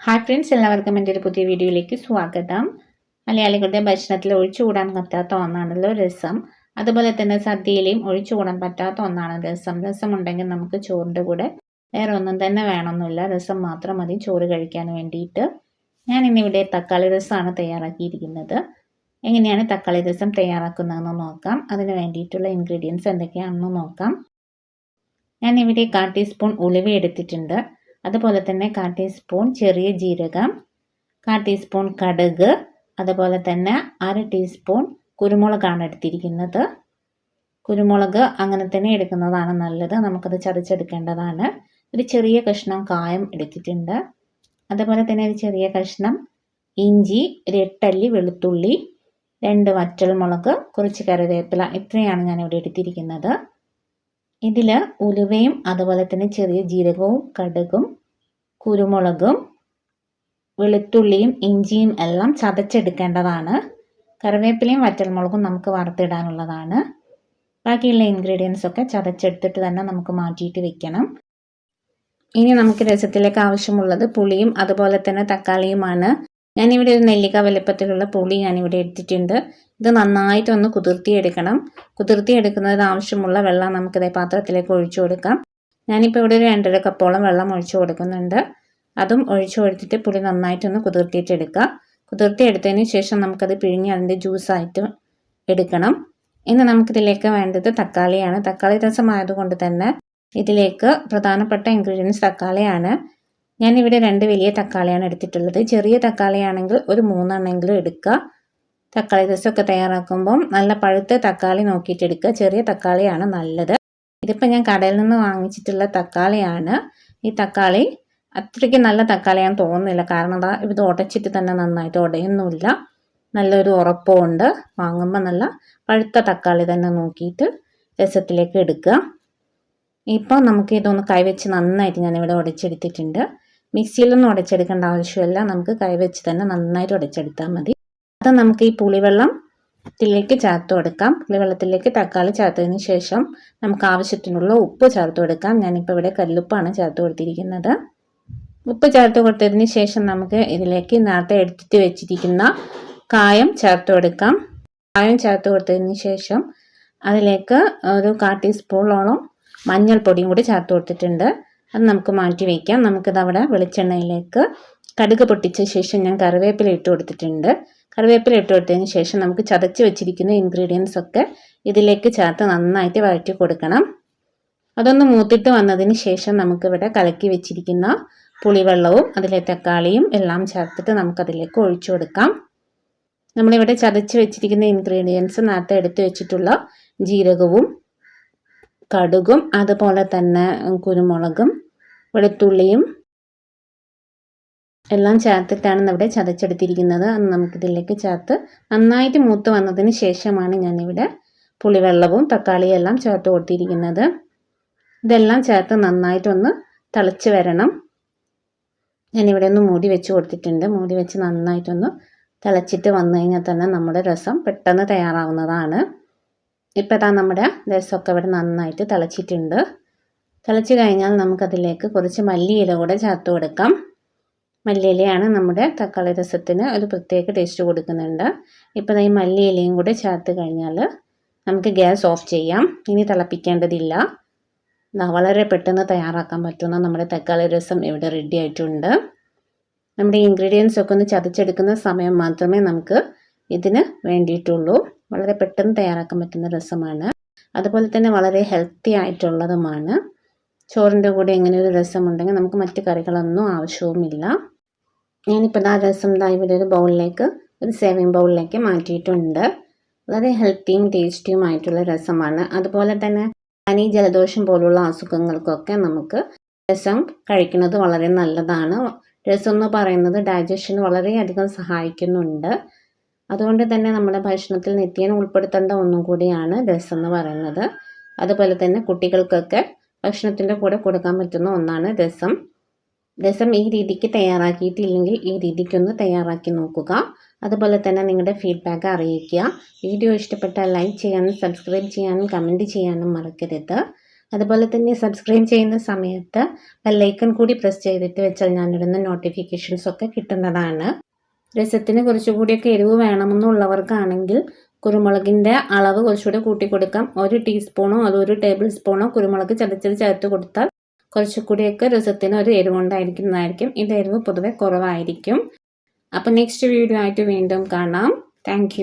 Hi friends എല്ലാവർക്കും എന്റെ ഒരു പുതിയ വീഡിയോയിലേക്ക് സ്വാഗതം. മലയാളികളുടെ ഭക്ഷണത്തിൽ ഒഴിച്ചുകൂടാൻ പറ്റാത്ത ഒന്നാണല്ലോ രസം. അതുപോലെ തന്നെ സദ്യയിലെയും ഒഴിച്ചുകൂടാൻ പറ്റാത്ത ഒന്നാണ് രസം. രസം ഉണ്ടെങ്കിൽ നമുക്ക് ചോറിന്റെ കൂടെ വേറെ ഒന്നും തന്നെ വേണമെന്നില്ല രസം മാത്രം മതി ചോറ് കഴിക്കാൻ വേണ്ടിയിട്ട്. ഞാൻ ഇന്നിവിടെ തക്കാളി രസമാണ് തയ്യാറാക്കിയിരിക്കുന്നത്. എങ്ങനെയാണ് തക്കാളി രസം തയ്യാറാക്കുന്നതെന്ന് നോക്കാം. അതിന് വേണ്ടിയിട്ടുള്ള ഇൻഗ്രീഡിയൻസ് എന്തൊക്കെയാണെന്ന് നോക്കാം. ഞാനിവിടെ ഇവിടെ കാ ടീസ്പൂൺ ഉലുവ എടുത്തിട്ടുണ്ട്. അതുപോലെ തന്നെ കാ ടീസ്പൂൺ ചെറിയ ജീരകം കാ ടീസ്പൂൺ കടുക് അതുപോലെ തന്നെ അര ടീസ്പൂൺ കുരുമുളകാണ് എടുത്തിരിക്കുന്നത്. കുരുമുളക് അങ്ങനെ തന്നെ എടുക്കുന്നതാണ് നല്ലത്. നമുക്കത് ചതച്ചെടുക്കേണ്ടതാണ്. ഒരു ചെറിയ കഷ്ണം കായം എടുത്തിട്ടുണ്ട്. അതുപോലെ തന്നെ ഒരു ചെറിയ കഷ്ണം ഇഞ്ചി ഒരു എട്ടല്ലി വെളുത്തുള്ളി രണ്ട് വറ്റൽമുളക് കുറച്ച് കറിവേപ്പില ഇത്രയാണ് ഞാനിവിടെ എടുത്തിരിക്കുന്നത്. ഇതിൽ ഉലുവയും അതുപോലെ തന്നെ ചെറിയ ജീരകവും കടുകും കുരുമുളകും വെളുത്തുള്ളിയും ഇഞ്ചിയും എല്ലാം ചതച്ചെടുക്കേണ്ടതാണ്. കറിവേപ്പിലയും വറ്റൽമുളകും നമുക്ക് വറുത്തിടാനുള്ളതാണ്. ബാക്കിയുള്ള ഇൻഗ്രീഡിയൻസ് ഒക്കെ ചതച്ചെടുത്തിട്ട് തന്നെ നമുക്ക് മാറ്റിയിട്ട് വെക്കണം. ഇനി നമുക്ക് രസത്തിലേക്ക് ആവശ്യമുള്ളത് പുളിയും അതുപോലെ തന്നെ തക്കാളിയുമാണ്. ഞാനിവിടെ ഒരു നെല്ലിക്ക വലുപ്പത്തിലുള്ള പുളി ഞാനിവിടെ എടുത്തിട്ടുണ്ട്. ഇത് നന്നായിട്ടൊന്ന് കുതിർത്തിയെടുക്കണം. കുതിർത്തിയെടുക്കുന്നതിന് ആവശ്യമുള്ള വെള്ളം നമുക്കിതേ പാത്രത്തിലേക്ക് ഒഴിച്ചു കൊടുക്കാം. ഞാനിപ്പോൾ ഇവിടെ ഒരു രണ്ടര കപ്പോളം വെള്ളം ഒഴിച്ചു കൊടുക്കുന്നുണ്ട്. അതും ഒഴിച്ചു കൊടുത്തിട്ട് പുളി നന്നായിട്ടൊന്ന് കുതിർത്തിയിട്ടെടുക്കുക. കുതിർത്തിയെടുത്തതിന് ശേഷം നമുക്കത് പിഴിഞ്ഞ് അതിന്റെ ജ്യൂസായിട്ട് എടുക്കണം. ഇനി നമുക്കിതിലേക്ക് വേണ്ടത് തക്കാളിയാണ്. തക്കാളി രസമായതുകൊണ്ട് തന്നെ ഇതിലേക്ക് പ്രധാനപ്പെട്ട ഇൻഗ്രീഡിയൻസ് തക്കാളിയാണ്. ഞാനിവിടെ രണ്ട് വലിയ തക്കാളിയാണ് എടുത്തിട്ടുള്ളത്. ചെറിയ തക്കാളിയാണെങ്കിൽ ഒരു മൂന്നെണ്ണെങ്കിലും എടുക്കുക. തക്കാളി രസമൊക്കെ തയ്യാറാക്കുമ്പം നല്ല പഴുത്ത തക്കാളി നോക്കിയിട്ട് എടുക്കുക. ചെറിയ തക്കാളിയാണ് നല്ലത്. ഇതിപ്പോൾ ഞാൻ കടയിൽ നിന്ന് വാങ്ങിച്ചിട്ടുള്ള തക്കാളിയാണ്. ഈ തക്കാളി അത്രയ്ക്ക് നല്ല തക്കാളിയാന്ന് തോന്നുന്നില്ല. കാരണം അതാ ഇത് ഉടച്ചിട്ട് തന്നെ നന്നായിട്ട് ഉടയൊന്നുമില്ല. നല്ലൊരു ഉറപ്പുണ്ട് വാങ്ങുമ്പോൾ നല്ല പഴുത്ത തക്കാളി തന്നെ നോക്കിയിട്ട് രസത്തിലേക്ക് എടുക്കുക. ഇപ്പോൾ നമുക്ക് ഇതൊന്ന് കൈവച്ച് നന്നായിട്ട് ഞാനിവിടെ ഉടച്ചെടുത്തിട്ടുണ്ട്. മിക്സിയിലൊന്നും ഉടച്ചെടുക്കേണ്ട ആവശ്യമില്ല. നമുക്ക് കൈവച്ച് തന്നെ നന്നായിട്ട് ഉടച്ചെടുത്താൽ മതി. അത് നമുക്ക് ഈ പുളിവെള്ളം ത്തിലേക്ക് ചേർത്ത് കൊടുക്കാം. പുളിവെള്ളത്തിലേക്ക് തക്കാളി ചേർത്തതിന് ശേഷം നമുക്ക് ആവശ്യത്തിനുള്ള ഉപ്പ് ചേർത്ത് കൊടുക്കാം. ഞാനിപ്പോൾ ഇവിടെ കല്ലുപ്പാണ് ചേർത്ത് കൊടുത്തിരിക്കുന്നത്. ഉപ്പ് ചേർത്ത് കൊടുത്തതിന് ശേഷം നമുക്ക് ഇതിലേക്ക് നേരത്തെ എടുത്തിട്ട് വെച്ചിരിക്കുന്ന കായം ചേർത്ത് കൊടുക്കാം. കായം ചേർത്ത് കൊടുത്തതിന് ശേഷം അതിലേക്ക് ഒരു കാ ടീസ്പൂണോളം മഞ്ഞൾപ്പൊടിയും കൂടി ചേർത്ത് കൊടുത്തിട്ടുണ്ട്. അത് നമുക്ക് മാറ്റി വയ്ക്കാം നമുക്കിത് അവിടെ വെളിച്ചെണ്ണയിലേക്ക് കടുക് പൊട്ടിച്ച ശേഷം ഞാൻ കറിവേപ്പില ഇട്ട് കൊടുത്തിട്ടുണ്ട്. കറിവേപ്പില ഇട്ട് കൊടുത്തതിന് ശേഷം നമുക്ക് ചതച്ച് വെച്ചിരിക്കുന്ന ഇൻഗ്രീഡിയൻസ് ഒക്കെ ഇതിലേക്ക് ചേർത്ത് നന്നായിട്ട് വഴറ്റി കൊടുക്കണം. അതൊന്ന് മൂത്തിട്ട് വന്നതിന് ശേഷം നമുക്കിവിടെ കലക്കി വെച്ചിരിക്കുന്ന പുളിവെള്ളവും അതിലെ തക്കാളിയും എല്ലാം ചേർത്തിട്ട് നമുക്കതിലേക്ക് ഒഴിച്ചു കൊടുക്കാം. നമ്മളിവിടെ ചതച്ച് വെച്ചിരിക്കുന്ന ഇൻഗ്രീഡിയൻസ് നേരത്തെ എടുത്തു വെച്ചിട്ടുള്ള ജീരകവും കടുകും അതുപോലെ തന്നെ കുരുമുളകും വെളുത്തുള്ളിയും എല്ലാം ചേർത്തിട്ടാണ് ഇവിടെ ചതച്ചെടുത്തിരിക്കുന്നത്. നമുക്കിതിലേക്ക് ചേർത്ത് നന്നായിട്ട് മൂത്ത് വന്നതിന് ശേഷമാണ് ഞാനിവിടെ പുളിവെള്ളവും തക്കാളിയും എല്ലാം ചേർത്ത് കൊടുത്തിരിക്കുന്നത്. ഇതെല്ലാം ചേർത്ത് നന്നായിട്ടൊന്ന് തിളച്ച് വരണം. ഞാനിവിടെ ഒന്ന് മൂടി വെച്ച് കൊടുത്തിട്ടുണ്ട്. മൂടി വെച്ച് നന്നായിട്ടൊന്ന് തിളച്ചിട്ട് വന്നു കഴിഞ്ഞാൽ തന്നെ നമ്മുടെ രസം പെട്ടെന്ന് തയ്യാറാവുന്നതാണ്. ഇപ്പോൾ താ നമ്മുടെ രസമൊക്കെ ഇവിടെ നന്നായിട്ട് തിളച്ചിട്ടുണ്ട്. തിളച്ച് കഴിഞ്ഞാൽ നമുക്കതിലേക്ക് കുറച്ച് മല്ലിയില കൂടെ ചേർത്ത് കൊടുക്കാം. മല്ലിയിലയാണ് നമ്മുടെ തക്കാളി രസത്തിന് ഒരു പ്രത്യേക ടേസ്റ്റ് കൊടുക്കുന്നുണ്ട്. ഇപ്പോൾ ഈ മല്ലിയിലയും കൂടെ ചേർത്ത് കഴിഞ്ഞാൽ നമുക്ക് ഗ്യാസ് ഓഫ് ചെയ്യാം. ഇനി തിളപ്പിക്കേണ്ടതില്ല. വളരെ പെട്ടെന്ന് തയ്യാറാക്കാൻ പറ്റുന്ന നമ്മുടെ തക്കാളി രസം ഇവിടെ റെഡി ആയിട്ടുണ്ട്. നമ്മുടെ ഇൻഗ്രീഡിയൻസ് ഒക്കെ ഒന്ന് ചതച്ചെടുക്കുന്ന സമയം മാത്രമേ നമുക്ക് ഇതിന് വേണ്ടിയിട്ടുള്ളൂ. വളരെ പെട്ടെന്ന് തയ്യാറാക്കാൻ പറ്റുന്ന രസമാണ്. അതുപോലെ തന്നെ വളരെ ഹെൽത്തി ആയിട്ടുള്ളതുമാണ്. ചോറിന്റെ കൂടെ ഇങ്ങനെ ഒരു രസമുണ്ടെങ്കിൽ നമുക്ക് മറ്റു കറികളൊന്നും ആവശ്യവുമില്ല. ഞാനിപ്പോൾ ആ രസം ദാ ഇവിടെ ഒരു ബൗളിലേക്ക് ഒരു സേവിങ് ബൗളിലേക്ക് മാറ്റിയിട്ടുണ്ട്. വളരെ ഹെൽത്തിയും ടേസ്റ്റിയും ആയിട്ടുള്ള രസമാണ്. അതുപോലെ തന്നെ പനി ജലദോഷം പോലുള്ള അസുഖങ്ങൾക്കൊക്കെ നമുക്ക് രസം കഴിക്കുന്നത് വളരെ നല്ലതാണ്. രസം എന്ന് പറയുന്നത് ഡൈജഷന് വളരെയധികം സഹായിക്കുന്നുണ്ട്. അതുകൊണ്ട് തന്നെ നമ്മുടെ ഭക്ഷണത്തിൽ നിത്യേന ഉൾപ്പെടുത്തേണ്ട ഒന്നും കൂടിയാണ് രസം എന്ന് പറയുന്നത്. അതുപോലെ തന്നെ കുട്ടികൾക്കൊക്കെ ഭക്ഷണത്തിന്റെ കൂടെ കൊടുക്കാൻ പറ്റുന്ന ഒന്നാണ് രസം. രസം ഈ രീതിക്ക് തയ്യാറാക്കിയിട്ടില്ലെങ്കിൽ ഈ രീതിക്കൊന്ന് തയ്യാറാക്കി നോക്കുക. അതുപോലെ തന്നെ നിങ്ങളുടെ ഫീഡ്ബാക്ക് അറിയിക്കുക. വീഡിയോ ഇഷ്ടപ്പെട്ടാൽ ലൈക്ക് ചെയ്യാനും സബ്സ്ക്രൈബ് ചെയ്യാനും കമന്റ് ചെയ്യാനും മറക്കരുത്. അതുപോലെ തന്നെ സബ്സ്ക്രൈബ് ചെയ്യുന്ന സമയത്ത് ബെല്ലൈക്കൺ കൂടി പ്രസ് ചെയ്തിട്ട് വെച്ചാൽ ഞാനിടുന്ന നോട്ടിഫിക്കേഷൻസ് ഒക്കെ കിട്ടുന്നതാണ്. രസത്തിന് കുറച്ചുകൂടിയൊക്കെ എരിവ് വേണമെന്നുള്ളവർക്കാണെങ്കിൽ കുരുമുളകിന്റെ അളവ് കുറച്ചുകൂടി കൂട്ടി കൊടുക്കാം ഒരു ടീസ്പൂണോ അതോ ഒരു ടേബിൾ സ്പൂണോ കുരുമുളക് ചതച്ചത് ചേർത്ത് കൊടുത്താൽ കുറച്ചുകൂടിയൊക്കെ രസത്തിന് ഒരു എരിവുണ്ടായിരിക്കുന്നതായിരിക്കും ഇത് എരിവ് പൊതുവെ കുറവായിരിക്കും. അപ്പോൾ നെക്സ്റ്റ് വീഡിയോ ആയിട്ട് വീണ്ടും കാണാം. താങ്ക്